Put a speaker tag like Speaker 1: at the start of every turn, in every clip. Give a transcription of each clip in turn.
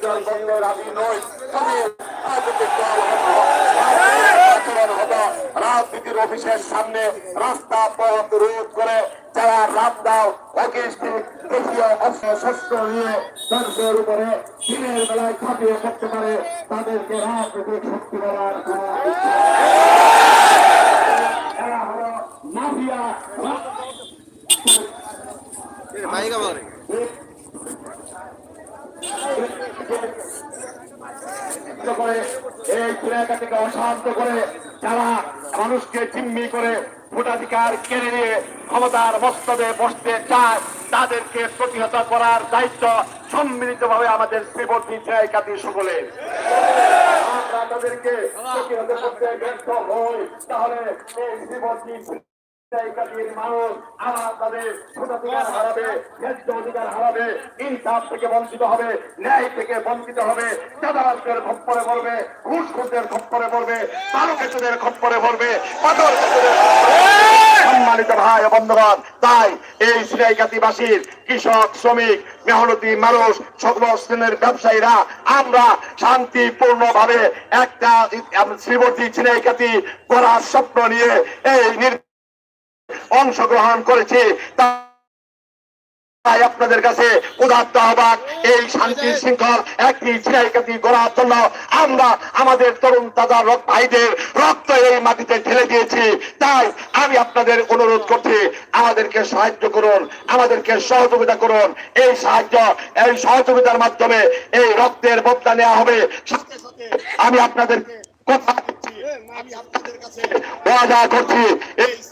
Speaker 1: দল বন্ধের আমি নই তবে রাজনীতির অফিসের সামনে রাস্তা পথ রোধ করে যারা রাত দাও অকেষ্টি দেশীয় অস্ত্র শস্ত্র নিয়ে দর্শের উপরে দিনের বেলায় ঝাঁপিয়ে করতে পারে তাদেরকে রাজনৈতিক শক্তি বলার মাফিয়া করে, এই এলাকাটিকে অশান্ত করে যারা মানুষকে জিম্মি করে ভোটাধিকার কেড়ে নিয়ে ক্ষমতার মস্তদে বসতে চায়, তাদেরকে প্রতিহত করার দায়িত্ব সম্মিলিতভাবে আমাদের শ্রীবর্তী জায়গাটি সকলের আমরা তাদেরকে ব্যর্থ হই, তাহলে এই শ্রীবর্তী সম্মানিত ভাই বন্ধুগণ, তাই এই সিরাইকাতিবাসীর কৃষক, শ্রমিক, মেহনতি মানুষ সকল শ্রেণির ব্যবসায়ীরা, আমরা শান্তিপূর্ণ ভাবে একটা শ্রীবর্তী সিরাইকাতি করার স্বপ্ন নিয়ে এই অংশগ্রহণ করেছে। তাই আপনাদের কাছে উদাত্ত আহ্বান, এই শান্তি শৃঙ্খল একটি চিরাইকাতি গড়ার জন্য আমরা আমাদের তরুণ তাজা রক্ত ভাইদের রক্ত এই মাটিতে ঢেলে দিয়েছি। তাই আমি আপনাদের অনুরোধ করছি, আমাদেরকে সাহায্য করুন, আমাদেরকে সহযোগিতা করুন। এই সাহায্য, এই সহযোগিতার মাধ্যমে এই রক্তের বদলা নেওয়া হবে। আমি আপনাদের কথা আমি আপনাদের কাছে করছি, এই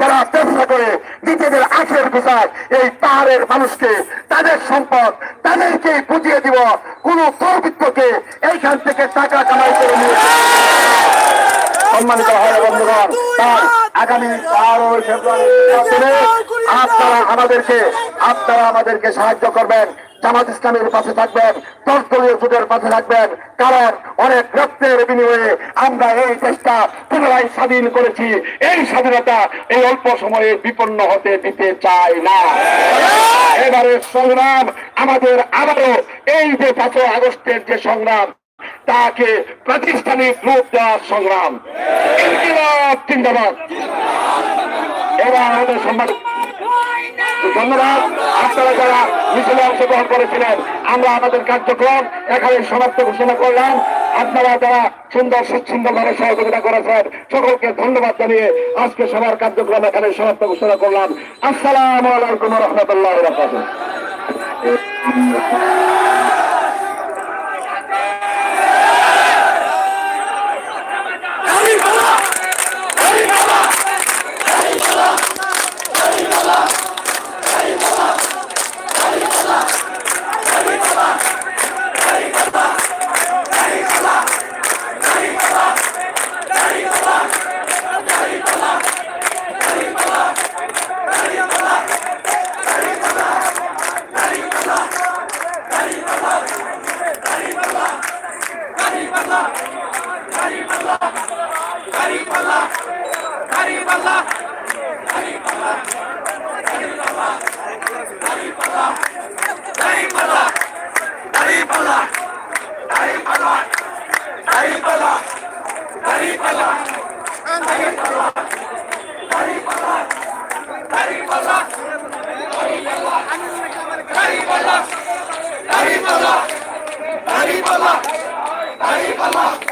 Speaker 1: যারা চেষ্টা করে নিজেদের আখের ঘুষায় এই পাহাড়ের মানুষকে, তাদের সম্পদ, তাদেরকে বুঝিয়ে দিব। কোন দুর্বৃত্তকে এইখান থেকে টাকা কামাই করে নিয়ে সম্মানিত হয় বন্ধুগণ, তাই আগামী বারোই ফেব্রুয়ারি, আপনারা আমাদেরকে আপনারা আমাদেরকে সাহায্য করবেন। জামাত ইসলামের পাশে থাকবেন দশ দলীয় জোটের পাশে থাকবেন। কারণ অনেক রক্তের বিনিময়ে আমরা এই দেশটা পুনরায় স্বাধীন করেছি। এই স্বাধীনতা এই অল্প সময়ে বিপন্ন হতে দিতে চাই না। এবারে সংগ্রাম আমাদের আবারও এই যে পাঁচই আগস্টের যে সংগ্রাম, তাকে প্রাতিষ্ঠানিক রূপ দেওয়ার সংগ্রাম। এবার আমাদের সম্মান ধন্যবাদ। আপনারা যারা মিছিলে অংশগ্রহণ করেছিলেন, আমরা আমাদের কার্যক্রম এখানে সমাপ্ত ঘোষণা করলাম। আপনারা যারা সুন্দর সুন্দরভাবে সহযোগিতা করেছেন, সকলকে ধন্যবাদ জানিয়ে আজকে সবার কার্যক্রম এখানে সমাপ্ত ঘোষণা করলাম। আসসালাম আলাইকুম রহমতুল্লাহ Arriba la! Arriba la! Tayyip Allah!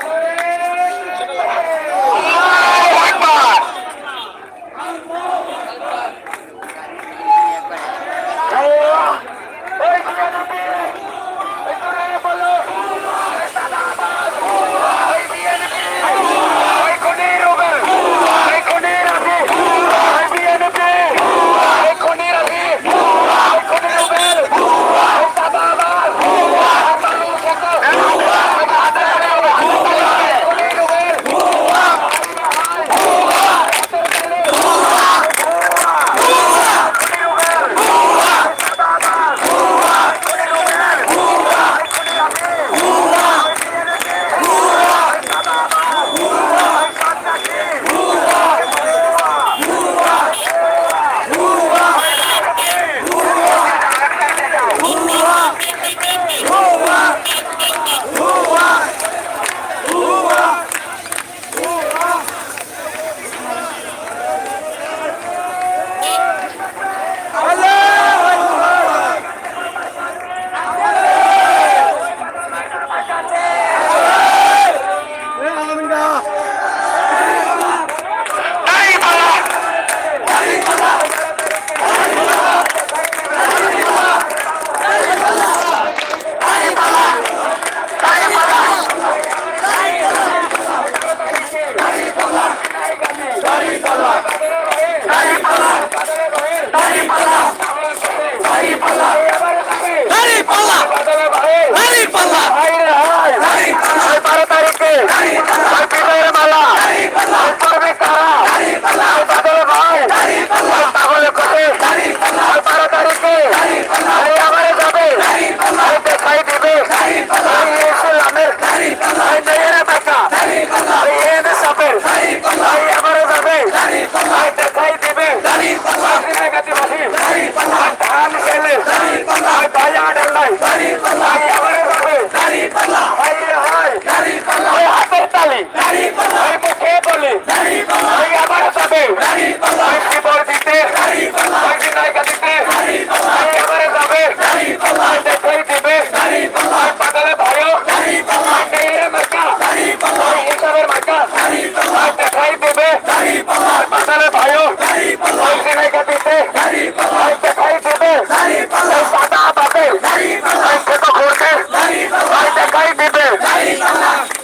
Speaker 1: দিবে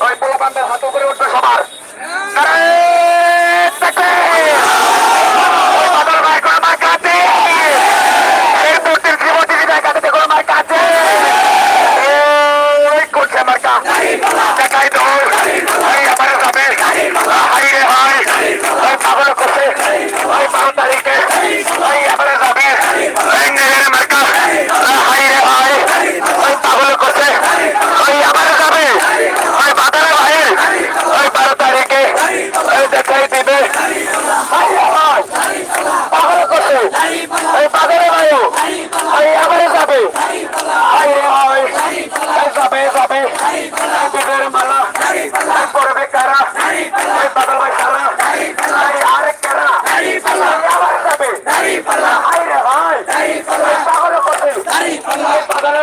Speaker 1: ওই উপরে উঠবে সবার আরে, দেখে। ওই বাদল ভাই করে আমার কাছে এই মূর্তির শ্রীমতী বিদায় কাছে করে আমার কাছে ওই করছে আমার কা দেখাই দৌড় ওই আমার যাবে হাই রে হাই ওই পাগল করছে ওই বারো তারিখে ওই আমার যাবে ওই নেহের মার্কা হাই রে হাই ওই পাগল করছে ওই আমার যাবে ওই বাদারে ভাই ওই বারো তারিখে ওই দেখাই দিবে হাই রে হাই পাগল করছে ওই বাদারে ভাই ওই আমার যাবে হাই রে হাই ওই যাবে যাবে বিবের মালা ওই পড়বে কারা ওই বাদল ভাই কারা ওই আরেক কারা ওই আবার যাবে হাই রে হাই ওই পাগল করছে ওই বাদারে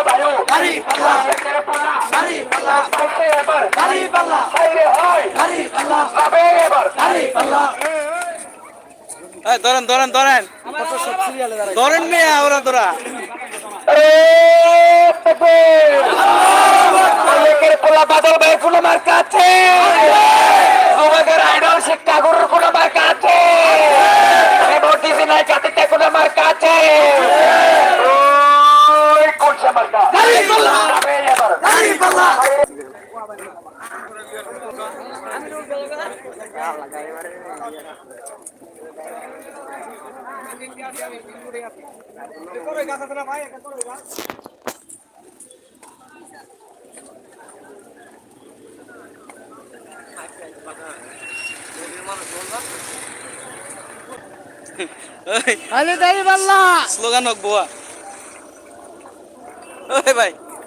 Speaker 1: ভাই ওই একের পালা পাইছে এবার হাই রে হাই যাবে
Speaker 2: ধরেন ধরেন ধরেন ধরেন মেয়ে ওরা তোরা
Speaker 1: তোমাদের আইডল শিক্ষা গুরুর কোন আমার কাছে মোটিসি নাই কাতিতে কোন আমার কাছে আমার কাছে এবার
Speaker 2: স্লোগান হোক বোয়া। ওই ভাই।